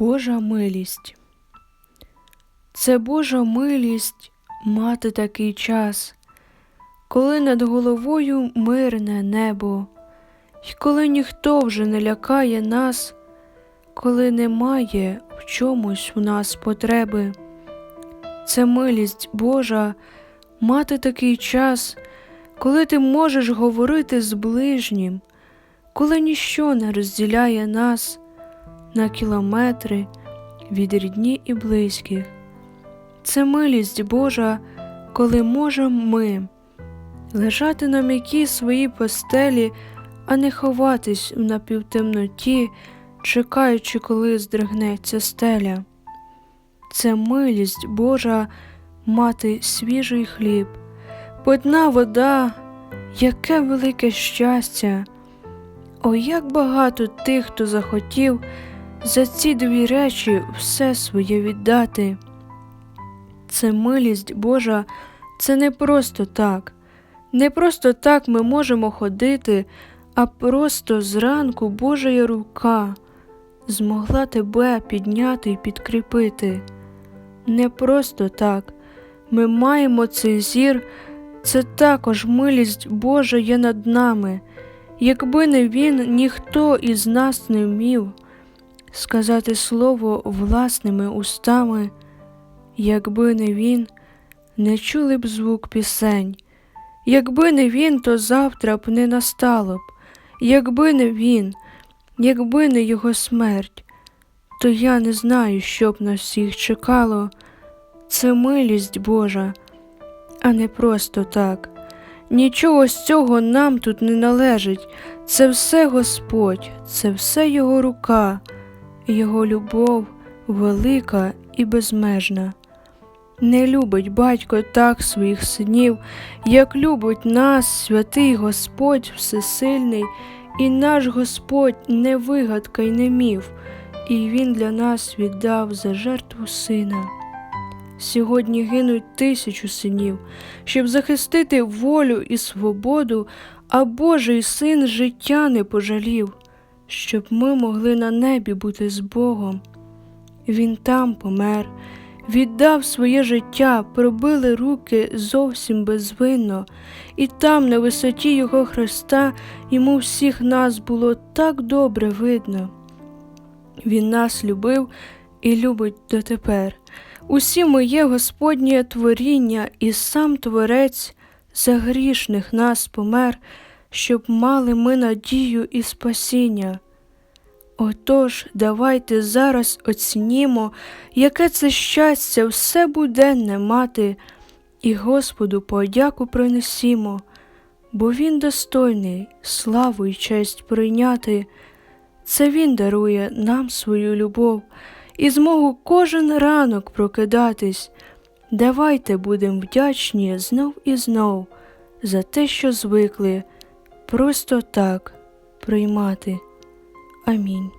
Божа милість. Це Божа милість мати такий час, коли над головою мирне небо, й коли ніхто вже не лякає нас, коли немає в чомусь у нас потреби. Це милість Божа мати такий час, коли ти можеш говорити з ближнім, коли ніщо не розділяє нас на кілометри від рідні і близьких. Це милість Божа, коли можемо ми лежати на м'якій своїй постелі, а не ховатись в напівтемноті, чекаючи, коли здригнеться стеля. Це милість Божа мати свіжий хліб, питна вода, яке велике щастя. О, як багато тих, хто захотів за ці дві речі все своє віддати. Це милість Божа, це не просто так. Не просто так ми можемо ходити, а просто зранку Божа рука змогла тебе підняти і підкріпити. Не просто так. Ми маємо цей зір, це також милість Божа є над нами. Якби не він, ніхто із нас не вмів сказати слово власними устами, якби не він, не чули б звук пісень, якби не він, то завтра б не настало б, якби не він, якби не його смерть, то я не знаю, що б нас всіх чекало. Це милість Божа, а не просто так. Нічого з цього нам тут не належить. Це все Господь, це все Його рука, Його любов велика і безмежна. Не любить батько так своїх синів, як любить нас, святий Господь Всесильний, і наш Господь не вигадка й не міф, і Він для нас віддав за жертву сина. Сьогодні гинуть тисячу синів, щоб захистити волю і свободу, а Божий син життя не пожалів, щоб ми могли на небі бути з Богом. Він там помер, віддав своє життя, пробили руки зовсім безвинно, і там, на висоті Його Христа, йому всіх нас було так добре видно. Він нас любив і любить дотепер. Усі ми є Господнє творіння, і сам Творець за грішних нас помер, щоб мали ми надію і спасіння. Отож, давайте зараз оцінімо, яке це щастя все буденне мати, і Господу подяку принесімо, бо Він достойний славу й честь прийняти. Це Він дарує нам свою любов і змогу кожен ранок прокидатись. Давайте будемо вдячні знов і знов за те, що звикли просто так приймати. Амінь.